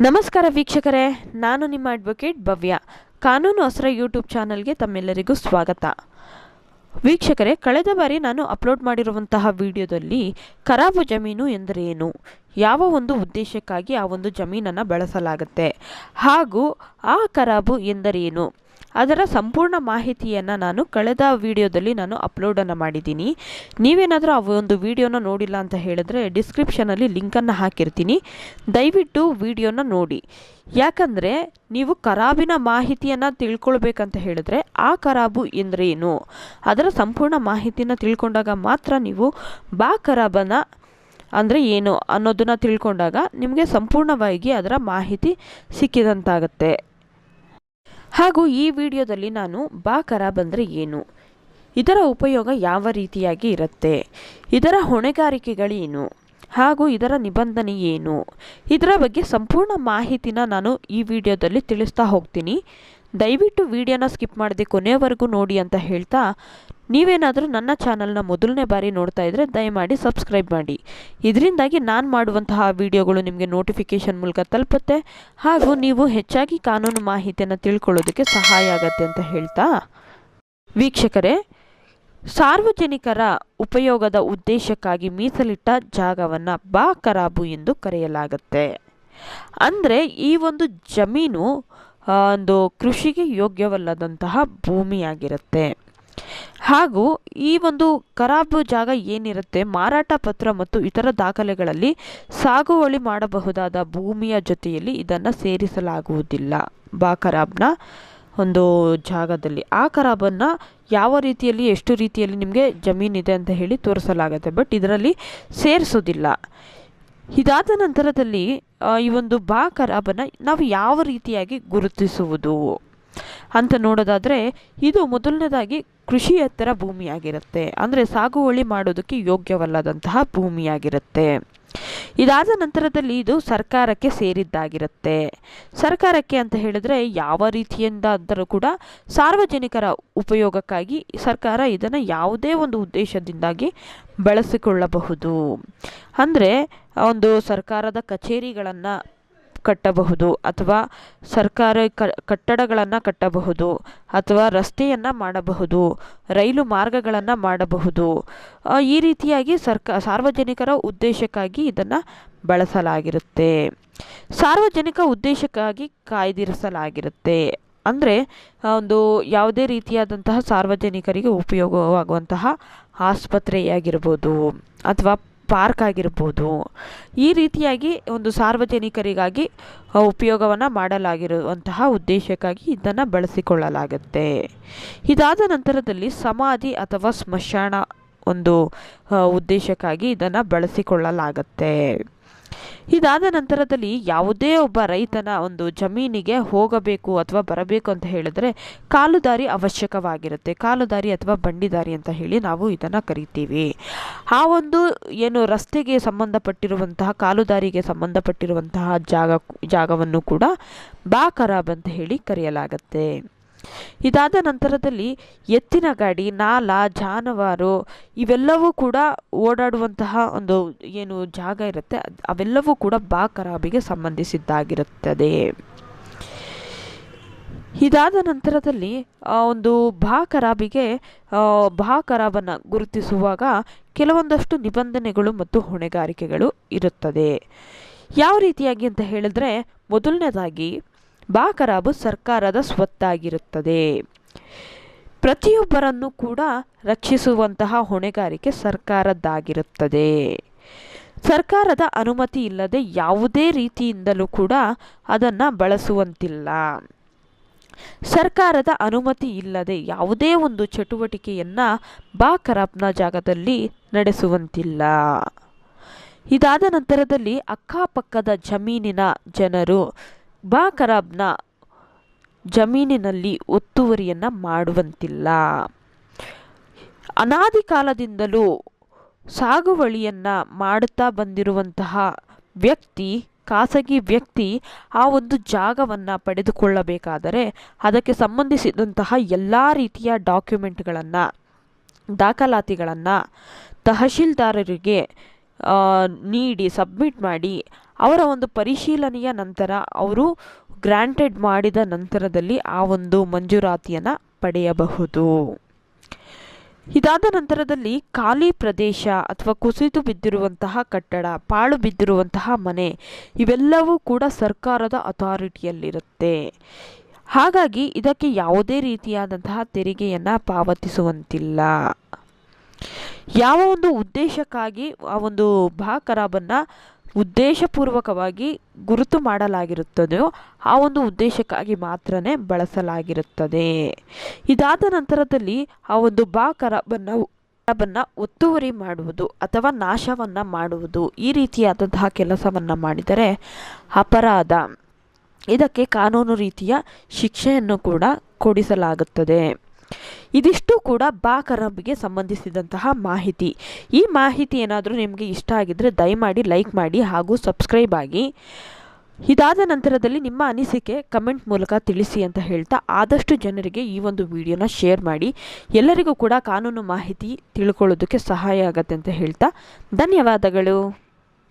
ನಮಸ್ಕಾರ ವೀಕ್ಷಕರೇ, ನಾನು ನಿಮ್ಮ ಅಡ್ವೊಕೇಟ್ ಭವ್ಯ. ಕಾನೂನು ಹಸ್ರ ಯೂಟ್ಯೂಬ್ ಚಾನಲ್ಗೆ ತಮ್ಮೆಲ್ಲರಿಗೂ ಸ್ವಾಗತ. ವೀಕ್ಷಕರೇ, ಕಳೆದ ಬಾರಿ ನಾನು ಅಪ್ಲೋಡ್ ಮಾಡಿರುವಂತಹ ವಿಡಿಯೋದಲ್ಲಿ ಖರಾಬು ಜಮೀನು ಎಂದರೇನು? ಯಾವ ಒಂದು ಉದ್ದೇಶಕ್ಕಾಗಿ ಆ ಒಂದು ಜಮೀನನ್ನು ಬಳಸಲಾಗುತ್ತೆ? ಹಾಗೂ ಆ ಖರಾಬು ಎಂದರೇನು? ಅದರ ಸಂಪೂರ್ಣ ಮಾಹಿತಿಯನ್ನು ನಾನು ಕಳೆದ ವಿಡಿಯೋದಲ್ಲಿ ನಾನು ಅಪ್ಲೋಡನ್ನು ಮಾಡಿದ್ದೀನಿ. ನೀವೇನಾದರೂ ಆ ಒಂದು ವಿಡಿಯೋನ ನೋಡಿಲ್ಲ ಅಂತ ಹೇಳಿದ್ರೆ ಡಿಸ್ಕ್ರಿಪ್ಷನಲ್ಲಿ ಲಿಂಕನ್ನು ಹಾಕಿರ್ತೀನಿ. ದಯವಿಟ್ಟು ವಿಡಿಯೋನ ನೋಡಿ. ಯಾಕಂದರೆ ನೀವು ಕರಾಬಿನ ಮಾಹಿತಿಯನ್ನು ತಿಳ್ಕೊಳ್ಬೇಕಂತ ಹೇಳಿದ್ರೆ ಆ ಕರಾಬು ಎಂದರೇನು? ಅದರ ಸಂಪೂರ್ಣ ಮಾಹಿತಿನ ತಿಳ್ಕೊಂಡಾಗ ಮಾತ್ರ ನೀವು ಬಾ ಕರಾಬನ ಅಂದರೆ ಏನು ಅನ್ನೋದನ್ನು ತಿಳ್ಕೊಂಡಾಗ ನಿಮಗೆ ಸಂಪೂರ್ಣವಾಗಿ ಅದರ ಮಾಹಿತಿ ಸಿಕ್ಕಿದಂತಾಗತ್ತೆ. ಹಾಗೂ ಈ ವಿಡಿಯೋದಲ್ಲಿ ನಾನು ಬಾ ಖರಾಬ್ ಅಂದರೆ ಏನು? ಇದರ ಉಪಯೋಗ ಯಾವ ರೀತಿಯಾಗಿ ಇರುತ್ತೆ? ಇದರ ಹೊಣೆಗಾರಿಕೆಗಳೇನು ಹಾಗೂ ಇದರ ನಿಬಂಧನೆ ಏನು? ಇದರ ಬಗ್ಗೆ ಸಂಪೂರ್ಣ ಮಾಹಿತಿನ ನಾನು ಈ ವಿಡಿಯೋದಲ್ಲಿ ತಿಳಿಸ್ತಾ ಹೋಗ್ತೀನಿ. ದಯವಿಟ್ಟು ವಿಡಿಯೋನ ಸ್ಕಿಪ್ ಮಾಡದೆ ಕೊನೆಯವರೆಗೂ ನೋಡಿ ಅಂತ ಹೇಳ್ತಾ ನೀವೇನಾದರೂ ನನ್ನ ಚಾನಲ್ನ ಮೊದಲನೇ ಬಾರಿ ನೋಡ್ತಾ ಇದ್ದರೆ ದಯಮಾಡಿ ಸಬ್ಸ್ಕ್ರೈಬ್ ಮಾಡಿ. ಇದರಿಂದಾಗಿ ನಾನು ಮಾಡುವಂತಹ ವಿಡಿಯೋಗಳು ನಿಮಗೆ ನೋಟಿಫಿಕೇಷನ್ ಮೂಲಕ ತಲುಪುತ್ತೆ. ಹಾಗೂ ನೀವು ಹೆಚ್ಚಾಗಿ ಕಾನೂನು ಮಾಹಿತಿಯನ್ನು ತಿಳ್ಕೊಳ್ಳೋದಕ್ಕೆ ಸಹಾಯ ಆಗತ್ತೆ ಅಂತ ಹೇಳ್ತಾ? ವೀಕ್ಷಕರೇ, ಸಾರ್ವಜನಿಕರ ಉಪಯೋಗದ ಉದ್ದೇಶಕ್ಕಾಗಿ ಮೀಸಲಿಟ್ಟ ಜಾಗವನ್ನು ಬಾ ಕರಾಬು ಎಂದು ಕರೆಯಲಾಗುತ್ತೆ. ಅಂದರೆ ಈ ಒಂದು ಜಮೀನು ಒಂದು ಕೃಷಿಗೆ ಯೋಗ್ಯವಲ್ಲದಂತಹ ಭೂಮಿಯಾಗಿರುತ್ತೆ. ಹಾಗೂ ಈ ಒಂದು ಖರಾಬು ಜಾಗ ಏನಿರುತ್ತೆ, ಮಾರಾಟ ಪತ್ರ ಮತ್ತು ಇತರ ದಾಖಲೆಗಳಲ್ಲಿ ಸಾಗುವಳಿ ಮಾಡಬಹುದಾದ ಭೂಮಿಯ ಜೊತೆಯಲ್ಲಿ ಇದನ್ನು ಸೇರಿಸಲಾಗುವುದಿಲ್ಲ. ಬಾ ಖರಾಬ್ನ ಒಂದು ಜಾಗದಲ್ಲಿ. ಆ ಖರಾಬನ್ನು ಯಾವ ರೀತಿಯಲ್ಲಿ, ಎಷ್ಟು ರೀತಿಯಲ್ಲಿ ನಿಮಗೆ ಜಮೀನಿದೆ ಅಂತ ಹೇಳಿ ತೋರಿಸಲಾಗುತ್ತೆ. ಬಟ್ ಇದರಲ್ಲಿ ಸೇರಿಸೋದಿಲ್ಲ ಇದಾದ ನಂತರದಲ್ಲಿ ಈ ಒಂದು ಬಾ ಖರಾಬನ್ನು ನಾವು ಯಾವ ರೀತಿಯಾಗಿ ಗುರುತಿಸುವುದು ಅಂತ ನೋಡೋದಾದರೆ, ಇದು ಮೊದಲನೇದಾಗಿ ಕೃಷಿಯೇತರ ಭೂಮಿಯಾಗಿರುತ್ತೆ. ಅಂದರೆ ಸಾಗುವಳಿ ಮಾಡೋದಕ್ಕೆ ಯೋಗ್ಯವಲ್ಲದಂತಹ ಭೂಮಿಯಾಗಿರುತ್ತೆ. ಇದಾದ ನಂತರದಲ್ಲಿ ಇದು ಸರ್ಕಾರಕ್ಕೆ ಸೇರಿದ್ದಾಗಿರುತ್ತೆ. ಸರ್ಕಾರಕ್ಕೆ ಅಂತ ಹೇಳಿದ್ರೆ ಯಾವ ರೀತಿಯಿಂದ ರೀತಿಯಿಂದಾದರೂ ಕೂಡ ಸಾರ್ವಜನಿಕರ ಉಪಯೋಗಕ್ಕಾಗಿ ಸರ್ಕಾರ ಇದನ್ನು ಯಾವುದೇ ಒಂದು ಉದ್ದೇಶದಿಂದಾಗಿ ಬಳಸಿಕೊಳ್ಳಬಹುದು. ಅಂದರೆ ಒಂದು ಸರ್ಕಾರದ ಕಚೇರಿಗಳನ್ನು ಕಟ್ಟಬಹುದು ಅಥವಾ ಸರ್ಕಾರ ಕಟ್ಟಡಗಳನ್ನು ಕಟ್ಟಬಹುದು ಅಥವಾ ರಸ್ತೆಯನ್ನು ಮಾಡಬಹುದು, ರೈಲು ಮಾರ್ಗಗಳನ್ನು ಮಾಡಬಹುದು. ಈ ರೀತಿಯಾಗಿ ಸರ್ಕ, ಸಾರ್ವಜನಿಕರ ಉದ್ದೇಶಕ್ಕಾಗಿ ಇದನ್ನು ಬಳಸಲಾಗಿರುತ್ತೆ. ಸಾರ್ವಜನಿಕ ಉದ್ದೇಶಕ್ಕಾಗಿ ಕಾಯ್ದಿರಿಸಲಾಗಿರುತ್ತೆ. ಅಂದರೆ ಒಂದು ಯಾವುದೇ ರೀತಿಯಾದಂತಹ ಸಾರ್ವಜನಿಕರಿಗೆ ಉಪಯೋಗವಾಗುವಂತಹ ಆಸ್ಪತ್ರೆಯಾಗಿರ್ಬೋದು ಅಥವಾ ಪಾರ್ಕ್ ಆಗಿರ್ಬೋದು. ಈ ರೀತಿಯಾಗಿ ಒಂದು ಸಾರ್ವಜನಿಕರಿಗಾಗಿ ಉಪಯೋಗವನ್ನು ಮಾಡಲಾಗಿರುವಂತಹ ಉದ್ದೇಶಕ್ಕಾಗಿ ಇದನ್ನು ಬಳಸಿಕೊಳ್ಳಲಾಗುತ್ತೆ. ಇದಾದ ನಂತರದಲ್ಲಿ ಸಮಾಧಿ ಅಥವಾ ಸ್ಮಶಾನ ಒಂದು ಉದ್ದೇಶಕ್ಕಾಗಿ ಇದನ್ನು ಬಳಸಿಕೊಳ್ಳಲಾಗತ್ತೆ. ಇದಾದ ನಂತರದಲ್ಲಿ ಯಾವುದೇ ಒಬ್ಬ ರೈತನ ಒಂದು ಜಮೀನಿಗೆ ಹೋಗಬೇಕು ಅಥವಾ ಬರಬೇಕು ಅಂತ ಹೇಳಿದ್ರೆ ಕಾಲುದಾರಿ ಅವಶ್ಯಕವಾಗಿರುತ್ತೆ. ಕಾಲುದಾರಿ ಅಥವಾ ಬಂಡಿದಾರಿ ಅಂತ ಹೇಳಿ ನಾವು ಇದನ್ನು ಕರಿತೀವಿ. ಆ ಒಂದು ಏನು ರಸ್ತೆಗೆ ಸಂಬಂಧಪಟ್ಟಿರುವಂತಹ ಕಾಲುದಾರಿಗೆ ಸಂಬಂಧಪಟ್ಟಿರುವಂತಹ ಜಾಗ, ಜಾಗವನ್ನು ಕೂಡ ಬಾ ಖರಾಬ್ ಅಂತ ಹೇಳಿ ಕರೆಯಲಾಗತ್ತೆ. ಇದಾದ ನಂತರದಲ್ಲಿ ಎತ್ತಿನ ಗಾಡಿ, ನಾಲ, ಜಾನುವಾರು ಇವೆಲ್ಲವೂ ಕೂಡ ಓಡಾಡುವಂತಹ ಒಂದು ಏನು ಜಾಗ ಇರುತ್ತೆ. ಅವೆಲ್ಲವೂ ಕೂಡ ಬಾ ಖರಾಬಿಗೆ ಸಂಬಂಧಿಸಿದ್ದಾಗಿರುತ್ತದೆ. ಇದಾದ ನಂತರದಲ್ಲಿ ಒಂದು ಬಾ ಕರಾಬಿಗೆ ಬಾ ಕರಾಬನ್ನು ಗುರುತಿಸುವಾಗ ಕೆಲವೊಂದಷ್ಟು ನಿಬಂಧನೆಗಳು ಮತ್ತು ಹೊಣೆಗಾರಿಕೆಗಳು ಇರುತ್ತದೆ. ಯಾವ ರೀತಿಯಾಗಿ ಅಂತ ಹೇಳಿದ್ರೆ, ಮೊದಲನೇದಾಗಿ ಬಾ ಸರ್ಕಾರದ ಸ್ವತ್ತಾಗಿರುತ್ತದೆ. ಪ್ರತಿಯೊಬ್ಬರನ್ನು ಕೂಡ ರಕ್ಷಿಸುವಂತಹ ಹೊಣೆಗಾರಿಕೆ ಸರ್ಕಾರದ್ದಾಗಿರುತ್ತದೆ. ಸರ್ಕಾರದ ಅನುಮತಿ ಇಲ್ಲದೆ ಯಾವುದೇ ರೀತಿಯಿಂದಲೂ ಕೂಡ ಅದನ್ನು ಬಳಸುವಂತಿಲ್ಲ. ಸರ್ಕಾರದ ಅನುಮತಿ ಇಲ್ಲದೆ ಯಾವುದೇ ಒಂದು ಚಟುವಟಿಕೆಯನ್ನು ಬಾ ಖರಾಬ್ನ ಜಾಗದಲ್ಲಿ ನಡೆಸುವಂತಿಲ್ಲ. ಇದಾದ ನಂತರದಲ್ಲಿ ಅಕ್ಕಪಕ್ಕದ ಜಮೀನಿನ ಜನರು ಬಾ ಖರಾಬ್ನ ಜಮೀನಿನಲ್ಲಿ ಒತ್ತುವರಿಯನ್ನು ಮಾಡುವಂತಿಲ್ಲ. ಅನಾದಿ ಕಾಲದಿಂದಲೂ ಸಾಗುವಳಿಯನ್ನು ಮಾಡುತ್ತಾ ಬಂದಿರುವಂತಹ ವ್ಯಕ್ತಿ, ಖಾಸಗಿ ವ್ಯಕ್ತಿ ಆ ಒಂದು ಜಾಗವನ್ನು ಪಡೆದುಕೊಳ್ಳಬೇಕಾದರೆ ಅದಕ್ಕೆ ಸಂಬಂಧಿಸಿದಂತಹ ಎಲ್ಲ ರೀತಿಯ ಡಾಕ್ಯುಮೆಂಟ್ಗಳನ್ನು, ದಾಖಲಾತಿಗಳನ್ನು ತಹಶೀಲ್ದಾರರಿಗೆ ನೀಡಿ ಸಬ್ಮಿಟ್ ಮಾಡಿ ಅವರ ಒಂದು ಪರಿಶೀಲನೆಯ ನಂತರ ಅವರು ಗ್ರಾಂಟೆಡ್ ಮಾಡಿದ ನಂತರದಲ್ಲಿ ಆ ಒಂದು ಮಂಜೂರಾತಿಯನ್ನು ಪಡೆಯಬಹುದು. ಇದಾದ ನಂತರದಲ್ಲಿ ಖಾಲಿ ಪ್ರದೇಶ ಅಥವಾ ಕುಸಿದು ಬಿದ್ದಿರುವಂತಹ ಕಟ್ಟಡ, ಪಾಳು ಬಿದ್ದಿರುವಂತಹ ಮನೆ ಇವೆಲ್ಲವೂ ಕೂಡ ಸರ್ಕಾರದ ಅಥಾರಿಟಿಯಲ್ಲಿರುತ್ತೆ ಹಾಗಾಗಿ ಇದಕ್ಕೆ ಯಾವುದೇ ರೀತಿಯಾದಂತಹ ತೆರಿಗೆಯನ್ನು ಪಾವತಿಸುವಂತಿಲ್ಲ. ಯಾವ ಒಂದು ಉದ್ದೇಶಕ್ಕಾಗಿ ಆ ಒಂದು ಬಾ ಖರಾಬನ್ನು ಉದ್ದೇಶಪೂರ್ವಕವಾಗಿ ಗುರುತು ಮಾಡಲಾಗಿರುತ್ತದೆಯೋ ಆ ಒಂದು ಉದ್ದೇಶಕ್ಕಾಗಿ ಮಾತ್ರನೇ ಬಳಸಲಾಗಿರುತ್ತದೆ. ಇದಾದ ನಂತರದಲ್ಲಿ ಆ ಒಂದು ಬಾ ಕರಾಬನ್ನು ಒತ್ತುವರಿ ಮಾಡುವುದು ಅಥವಾ ನಾಶವನ್ನು ಮಾಡುವುದು ಈ ರೀತಿಯಾದಂತಹ ಕೆಲಸವನ್ನು ಮಾಡಿದರೆ ಅಪರಾಧ. ಇದಕ್ಕೆ ಕಾನೂನು ರೀತಿಯ ಶಿಕ್ಷೆಯನ್ನು ಕೂಡ ಕೊಡಿಸಲಾಗುತ್ತದೆ. ಇದಿಷ್ಟು ಕೂಡ ಬಾ ಸಂಬಂಧಿಸಿದಂತಹ ಮಾಹಿತಿ. ಈ ಮಾಹಿತಿ ಏನಾದರೂ ನಿಮಗೆ ಇಷ್ಟ ಆಗಿದ್ದರೆ ದಯಮಾಡಿ ಲೈಕ್ ಮಾಡಿ ಹಾಗೂ ಸಬ್ಸ್ಕ್ರೈಬ್ ಆಗಿ. ಇದಾದ ನಂತರದಲ್ಲಿ ನಿಮ್ಮ ಅನಿಸಿಕೆ ಕಮೆಂಟ್ ಮೂಲಕ ತಿಳಿಸಿ ಅಂತ ಹೇಳ್ತಾ ಆದಷ್ಟು ಜನರಿಗೆ ಈ ಒಂದು ವಿಡಿಯೋನ ಶೇರ್ ಮಾಡಿ. ಎಲ್ಲರಿಗೂ ಕೂಡ ಕಾನೂನು ಮಾಹಿತಿ ತಿಳ್ಕೊಳ್ಳೋದಕ್ಕೆ ಸಹಾಯ ಆಗತ್ತೆ ಅಂತ ಹೇಳ್ತಾ ಧನ್ಯವಾದಗಳು.